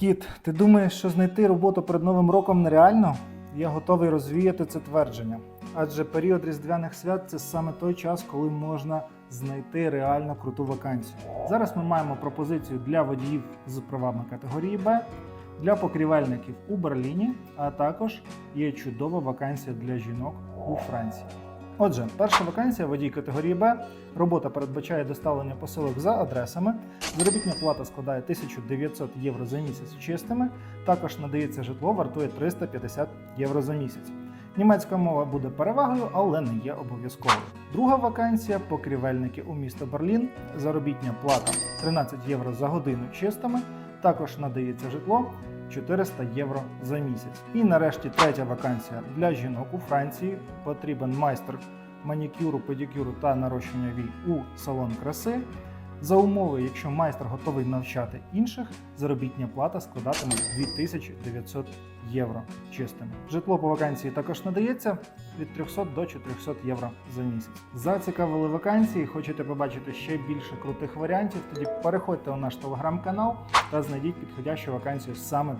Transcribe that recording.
Кіт, ти думаєш, що знайти роботу перед Новим роком нереально? Я готовий розвіяти це твердження. Адже період різдвяних свят це саме той час, коли можна знайти реально круту вакансію. Зараз ми маємо пропозицію для водіїв з правами категорії Б, для покрівельників у Берліні, а також є чудова вакансія для жінок у Франції. Отже, перша вакансія водій категорії Б. Робота передбачає доставлення посилок за адресами. Заробітня плата складає 1900 євро за місяць чистими. Також надається житло, вартує 350 євро за місяць. Німецька мова буде перевагою, але не є обов'язковою. Друга вакансія покрівельники у місто Берлін. Заробітня плата 13 євро за годину чистими. Також надається житло 400 євро за місяць. І нарешті третя вакансія для жінок у Франції. Потрібен майстер манікюру, педикюру та нарощення вій у салон краси. За умови, якщо майстер готовий навчати інших, заробітня плата складатиме 2900 євро чистими. Житло по вакансії також надається від 300 до 400 євро за місяць. Зацікавили вакансії, хочете побачити ще більше крутих варіантів, тоді переходьте у наш телеграм-канал та знайдіть підходящу вакансію саме для